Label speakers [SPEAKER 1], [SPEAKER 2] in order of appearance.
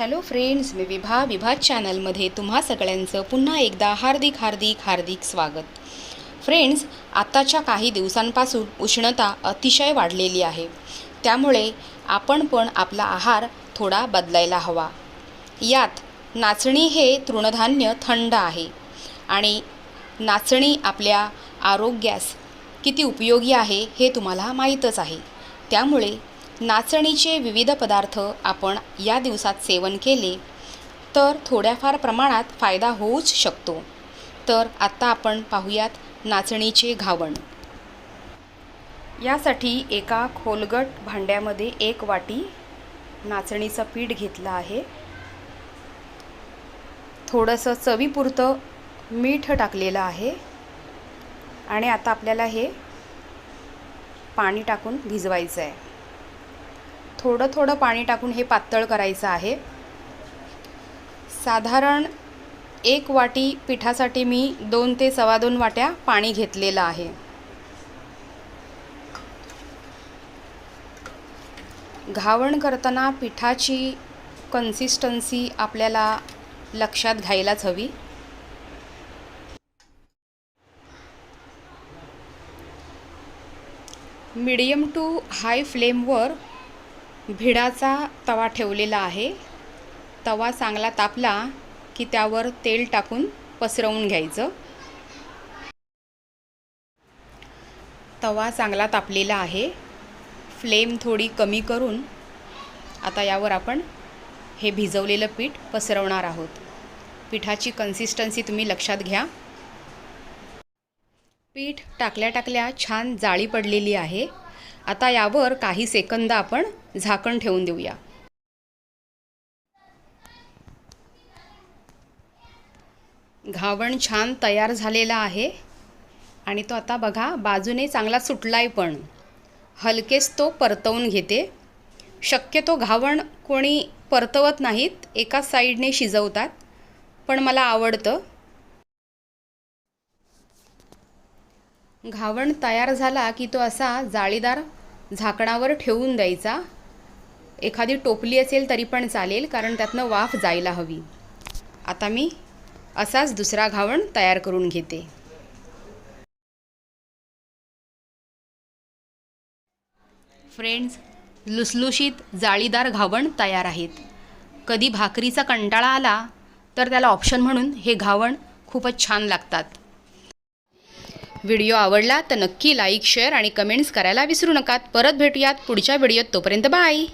[SPEAKER 1] Hello friends मी विभा. विभा चॅनलमध्ये तुम्हा सगळ्यांचं पुन्हा एकदा हार्दिक हार्दिक हार्दिक स्वागत. फ्रेंड्स आत्ताच्या काही दिवसांपासून उष्णता अतिशय वाढलेली आहे. त्यामुळे आपण पण आपला आहार थोडा बदलायला हवा. यात नाचणी हे तृणधान्य थंड आहे आणि नाचणी आपल्या आरोग्यास किती उपयोगी आहे हे तुम्हाला माहीतच आहे. त्यामुळे नाचणीचे विविध पदार्थ आपण या दिवसात सेवन केले तर थोड्याफार प्रमाणात फायदा होऊच शकतो. तर आत्ता आपण पाहूयात नाचणीचे घावण. यासाठी एका खोलगट भांड्यामध्ये एक वाटी नाचणीचं पीठ घेतलं आहे. थोडंसं चवीपुरतं मीठ टाकलेलं आहे. आणि आता आपल्याला हे पाणी टाकून भिजवायचं आहे थोडं थोडं पाणी टाकून हे पातळ करायचं आहे. साधारण एक वाटी पिठासाठी मी दोन ते सव्वा दोन वाट्या पाणी घेतलेलं आहे. घावण करताना पिठाची कन्सिस्टन्सी आपल्याला लक्षात घ्यायलाच हवी. मीडियम टू हाय फ्लेमवर भिडाचा तवा ठेवलेला आहे. तवा चांगला तापला की त्यावर तेल टाकून पसरवून घ्यायचं. तवा चांगला तापलेला आहे. फ्लेम थोडी कमी करून आता यावर आपण हे भिजवलेलं पीठ पसरवणार आहोत. पिठाची कन्सिस्टन्सी तुम्ही लक्षात घ्या. पीठ टाकल्या टाकल्या छान जाळी पडलेली आहे. आता यावर काही सेकंद आपण झाकण ठेवून देऊया. घावण छान तयार झालेला आहे. आणि तो आता बघा बाजूने चांगला सुटलाय पण. हलकेच तो परतवून घेते. शक्यतो घावण कोणी परतवत नाहीत एका साईडने शिजवतात. पण मला आवडतं. घावण तयार झाला की तो असा जाळीदार झाकणावर ठेवून द्यायचा. एखादी टोपली असेल तरी पण चालेल कारण त्यातनं वाफ जायला हवी. आता मी असाच दुसरा घावण तयार करून घेते. फ्रेंड्स लुसलुशीत जाळीदार घावण तयार आहेत. कधी भाकरीचा कंटाळा आला तर त्याला ऑप्शन म्हणून हे घावण खूपच छान लागतात. व्हिडिओ आवडला तर नक्की लाईक शेअर आणि कमेंट्स करायला विसरू नकात. परत भेटूयात पुढच्या व्हिडिओत. तोपर्यंत बाय.